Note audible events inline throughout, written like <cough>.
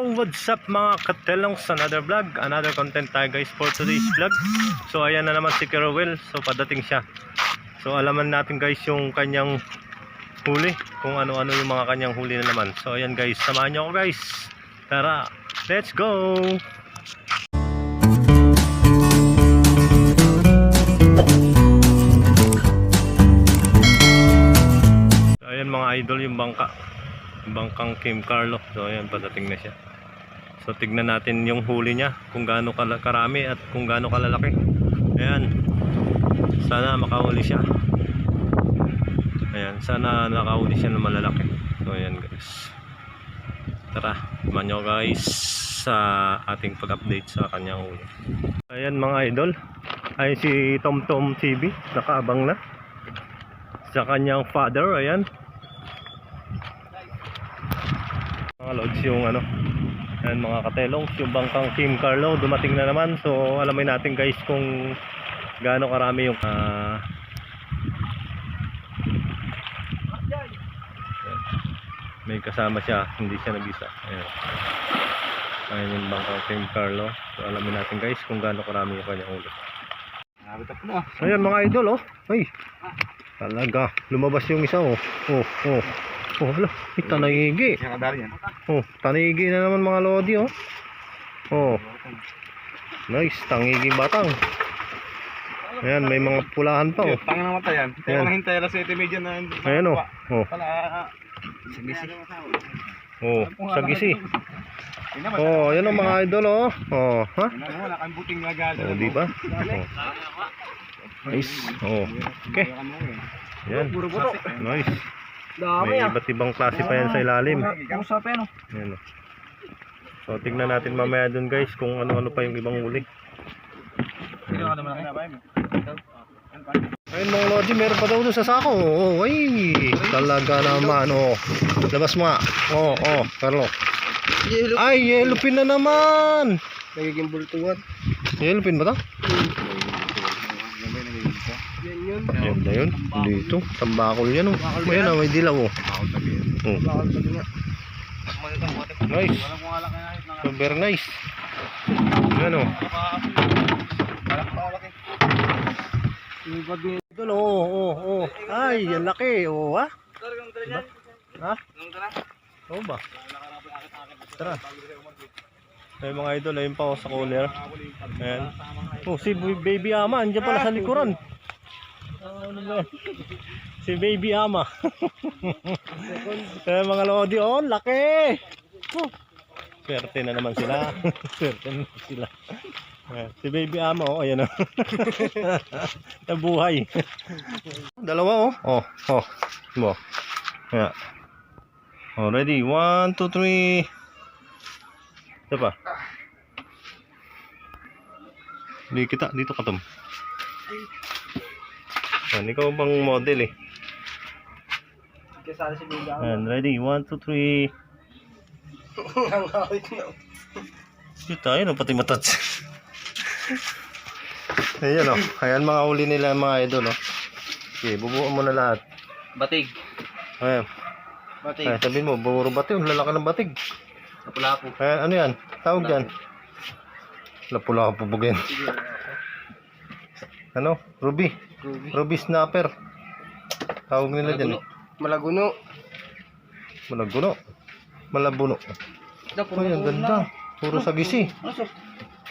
Yo, what's up mga katelong sa another vlog, another content tayo guys for today's vlog. So ayan na naman si Kerowell, so padating siya. So alaman natin guys yung kanyang huli, kung ano-ano yung mga kanyang huli na naman. So ayan guys, samahan niyo ako guys. Tara, let's go! So, ayan mga idol yung bangka. Bangkang Kim Carlo. So ayan, padating na siya. So tignan natin yung huli niya kung gaano karami at kung gaano kalalaki. Ayan. Sana makahuli siya. Ayan, sana nakahuli siya ng malalaki. So ayan guys. Tara, samahan nyo guys sa ating pag-update sa kanyang huli. Ayan mga idol. Ayan si Tom Tom TV. Nakaabang na. Sa kanyang father. Ayan. Mga lods yung ano. Ayan mga katelong. Yung bangkang Kim Carlo. Dumating na naman. So alamin natin guys kung gaano karami yung ayan. may kasama siya. Hindi siya nag-isa. Ayan. Ayan yung bangkang Kim Carlo. So alamin natin guys kung gaano karami yung kanyang ulo. Ayan mga idol oh. Ay. Talaga. Lumabas yung isa oh. Oh, oh. Oh, hala. May tanayigi. Kaya kadari yan. Oh, tanigi na naman mga lodi oh. Oh, nice. Tangigi batang. Ayan, may mga pulahan pa oh. Tangan na mata yan. Kaya Yan. lang hintay alas 7 medyo na. Ayan oh. Oh, Pala. Sigisi. oh. Sagisi. Oh, ayan oh mga idol oh. Oh, ha? Wala kang buting lagal. Oh, di ba? Oh. Nice. Oh. Okay. Yan. Puro puro. Nice. Dami May iba't ibang klase pa yan sa ilalim. Kung sa peno. Ayan o. So, tignan natin mamaya dun guys kung ano-ano pa yung ibang ako. Ayun mga Lodi, meron pa daw doon sa sako. Oh, ay, talaga naman. Oh. Labas mo nga. Oh, oh, Carlo. Ay, yellow pin na naman. Nagiging bultuhan. Yellow pin ba to? Yan yun. Yan na yun. Dito. Tambakol yan oh. Ayan oh, may dilaw oh. Oh, nga. Nice. Super nice. Yan oh. Ibad niya. Ito oh, oh, oh. Ay, yan laki. Oh, ha? Diba? Ha? Oo ba? Tara. Ay mga idol, ayun pa ako sa corner. Ayan. Oh, si Baby Ama, andyan pala sa likuran. Ah, Ano ba yan? <laughs> Si Baby Ama. Ayan <laughs> mga lodi, oh, laki! Oh. Na naman sila. <laughs> Swerte na sila. Ayan, si Baby Ama, oh, ayan oh. Nabuhay. Dalawa, oh. Oh, oh. Mo. Yeah. Oh, ready? One, two, three. Ito pa. Hindi kita. Dito ka, Tom. Yan, ikaw bang model eh. Kasali si Biga. Yan, ready? One, two, three. Ang hawit na. Dito tayo, no? Pati matats. Ayan, oh. Ayan mga uli nila mga idol, oh. Okay, bubuo mo na lahat. Batig. Ayan. Batig. Ayan, sabihin mo, buro batig. Ang lalaki ng batig. Lapu-lapu. Ayan, ano yan? Tawag yan. Lapula ka pabugin. Ano? Ruby. Ruby. Ruby snapper. Tawag nila dyan eh. Malaguno. Malaguno. Malabuno. Ay, ang ganda. Puro sagisi.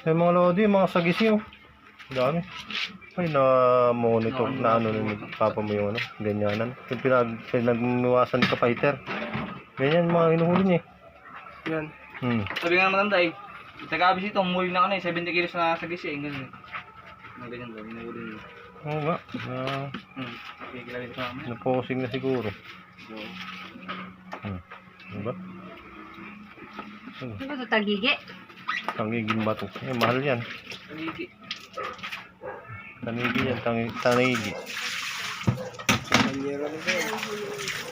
Ay, mga lodi, mga sagisi oh. Dami. Ay, na monitor na ano na papa mo yung ano, ganyanan. Yung pinag, pinagnuwasan ka fighter. Ganyan mga inuhuli niya eh. Yan. Hmm. Sabi nga naman tay, taga-abis ito, muli na ano eh, 70 kilos na sa gisi, eh, ganun. Mga ganyan daw, hinahuli nila. Oo nga. Ah, Hmm, naposing na siguro. Hmm. Diba? Hmm. Ano ba ito, tagigi? Tangiging bato. Eh, mahal yan. Tanigi. Tanigi yan. Tanigi. Ba?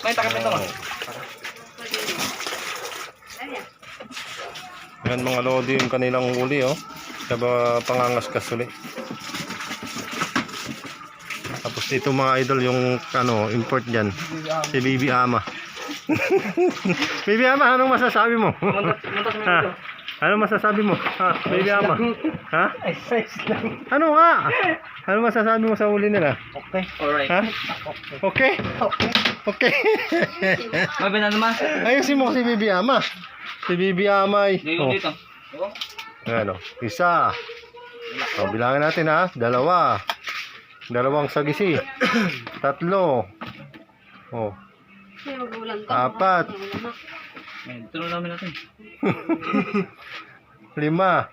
May takip ito. Ayan. Yan mga lodi yung kanilang huli oh. Kaba pangangaskas ulit. Ito mga idol yung ano, import dyan. Si Bibi Ama. <laughs> Baby Ama, anong masasabi mo? <laughs> Anong masasabi mo? Ha, baby Ama? Ha? Ano nga? Ano masasabi mo sa huli nila? Okay. Alright. Ha? Okay? Okay. Okay. <laughs> Mabi na naman. Ayusin mo si Bibi Ama. Si Bibi Ama ay... Dito Oh, dito. ano? Isa. O, bilangin natin ha. Dalawa. Dalawang sagisi. Tatlo. Oh? Apat. Yung na namin natin. <laughs> lima.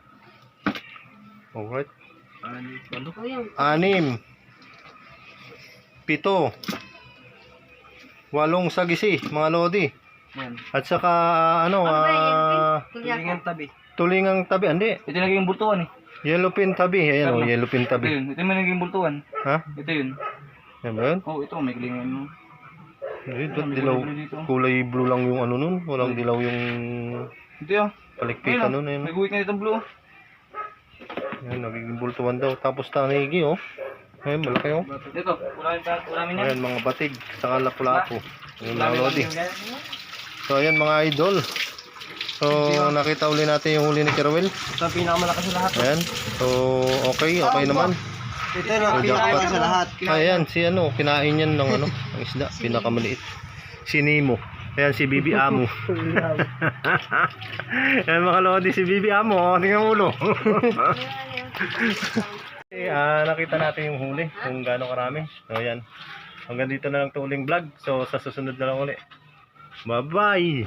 Alright. O yun. Anim. Pito. Walong sagisi, mga lodi. Yan. At saka, ano, Ano ah, yan? Tulya Tulingan tabi. tulingang tabi. Hindi, Ito yung naging bultuan eh. Yellow pin tabi. Ayan, oh, Tama. yellow pin Ito tabi. yun. Ito yung naging bultuan. Ha? Ito yun. Yan ba yun? Oh, ito may klingan mo. Hindi, ba't May dilaw? kulay dito. Kulay blue lang yung ano nun. Walang dilaw yung Ito yun. palikpikan nun. Ayan. May guhit na dito blue. Ayan, nagiging bultuan daw. Tapos tanigi, oh. Ayan, malaki, oh. Dito. Wala yung wala namin yan. Ayan, mga batig. Saka lapu-lapu. Ayan, mga Wala lodi. yan. So, ayan, mga idol. So, nakita uli natin yung huli ni Kerwin. Ito ang pinakamalakas sa lahat. Ayan. So, okay. Okay naman. Ito ang jackpot. sa lahat. Ayan, si ano, kinain yan ng ano, ng isda. Pinakamaliit. Si Nemo. Ayan, si Bibi Amo. <laughs> Ayan, mga lodi, si Bibi Amo. Oh, tingnan mo ulo. Okay, <laughs> ah, nakita natin yung huli, kung gaano karami. So, ayan. Hanggang dito na lang tuling vlog. So, sa susunod na lang uli. Bye-bye!